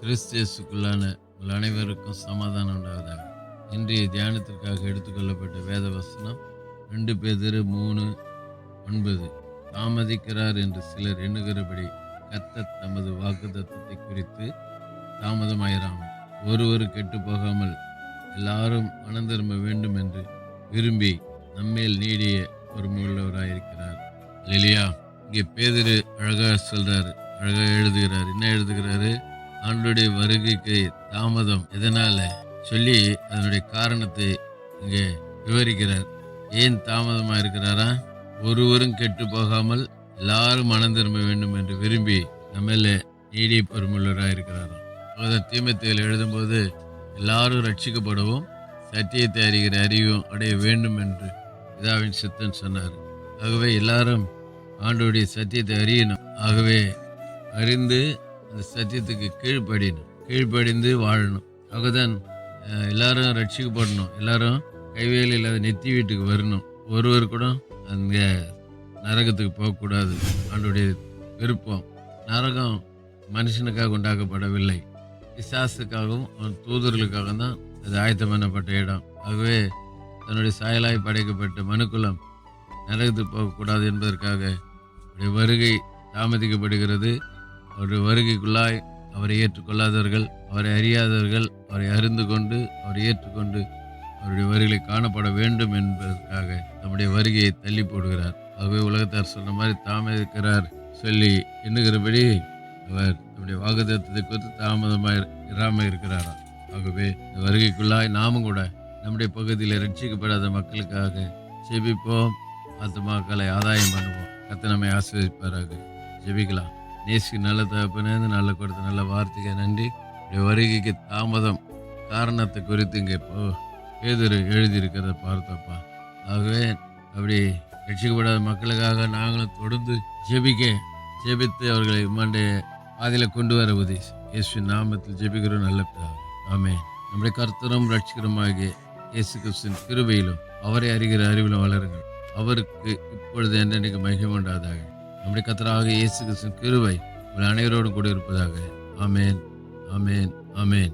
கிறிஸ்தியஸுக்குள்ளான உங்கள் அனைவருக்கும் சமாதானம் உண்டாவதாக. இன்றைய தியானத்திற்காக எடுத்துக்கொள்ளப்பட்ட வேத வசனம் ரெண்டு பேதிரு மூணு ஒன்பது. தாமதிக்கிறார் என்று சிலர் எண்ணுகிறபடி கத்த தமது வாக்குத்தத்தத்தை குறித்து தாமதமாயிராமல் ஒருவர் கெட்டு போகாமல் எல்லாரும் மனம் திரும்ப வேண்டும் என்று விரும்பி நம்மேல் நீடிய பொறுமையுள்ளவராயிருக்கிறார். இல்லையா இங்கே பேதிரு அழகாக சொல்கிறாரு அழகாக எழுதுகிறார். என்ன எழுதுகிறாரு? ஆண்டுடைய வருகைக்கு தாமதம் எதனால சொல்லி அதனுடைய காரணத்தை இங்கே விவரிக்கிறார். ஏன் தாமதமாக இருக்கிறாரா? ஒருவரும் கெட்டு போகாமல் எல்லாரும் மனம் திரும்ப வேண்டும் என்று விரும்பி நம்மள நீடிய பொறுமுள்ளவராக இருக்கிறாராம் அதை தீமத்தையில் எழுதும்போது எல்லாரும் ரட்சிக்கப்படவும் சத்தியத்தை அறிகிற அறிவும் அடைய வேண்டும் என்று பிதாவின் சித்தன் சொன்னார். ஆகவே எல்லாரும் ஆண்டோடைய சத்தியத்தை அறியணும். ஆகவே அறிந்து அந்த சத்தியத்துக்கு கீழ்ப்படியணும். கீழ்ப்படிந்து வாழணும். ஆகதான் எல்லாரும் ரட்சிக்கப்படணும். எல்லாரும் கைவேலி இல்லாத நெத்தி வீட்டுக்கு வரணும். ஒருவர் கூட அங்கே நரகத்துக்கு போகக்கூடாது. அவனுடைய விருப்பம். நரகம் மனுஷனுக்காக உண்டாக்கப்படவில்லை. பிசாசுக்காகவும் அவன் தூதர்களுக்காக தான் அது ஆயத்தம் பண்ணப்பட்ட இடம். ஆகவே தன்னுடைய சாயலாய் படைக்கப்பட்ட மனுக்குலம் நரகத்துக்கு போகக்கூடாது என்பதற்காக வருகை தாமதிக்கப்படுகிறது. அவருடைய வருகைக்குள்ளாய் அவரை ஏற்றுக்கொள்ளாதவர்கள் அவரை அறியாதவர்கள் அவரை அறிந்து கொண்டு அவரை ஏற்றுக்கொண்டு அவருடைய வருகை காணப்பட வேண்டும் என்பதற்காக நம்முடைய வருகையை தள்ளி போடுகிறார். ஆகவே உலகத்தார் சொன்ன மாதிரி தாமதிக்கிறார் இருக்கிறார் சொல்லி எண்ணுகிறபடி அவர் நம்முடைய வாக்குத்தத்தத்தை குறித்து தாமதமாக இராமல் இருக்கிறாராம் ஆகவே இந்த வருகைக்குள்ளாய் நாமும் கூட நம்முடைய பகுதியில் ரட்சிக்கப்படாத மக்களுக்காக செபிப்போம் ஆத்துமாக்களை ஆதாயம் பண்ணுவோம். கத்த நம்மை ஆசிரியப்பாராக ஜெபிக்கலாம். நேசிக்கு நல்ல தகப்பனே நல்ல கொடுத்த நல்ல வார்த்தைக்கு நன்றி. வருகைக்கு தாமதம் காரணத்தை குறித்து இங்கே இப்போ பேதர் எழுதியிருக்கிறத பார்த்தப்பா. ஆகவே அப்படி ரட்சிக்கப்படாத மக்களுக்காக நாங்களும் தொடர்ந்து ஜெபிக்க ஜெபித்து அவர்களை உம்மாண்டைய பாதையில் கொண்டு வர உதவி இயேசு நாமத்தில் ஜெபிக்கிறோம். நல்ல பிதாவே. ஆமென். நம்முடைய கர்த்தரும் ரட்சிகரமாகிய இயேசு கிறிஸ்தின் கிருபையிலும் அவரை அறிகிற அறிவிலும் வளருங்கள். அவருக்கு இப்பொழுது என்றென்றைக்கு மகிமை உண்டாதாக நம்முடைய கத்தராக இயேசு கிறிஸ்துவின் கிருபை உங்கள் அனைவரோடும் கூட இருப்பதாக ஆமேன். ஆமேன். ஆமேன்.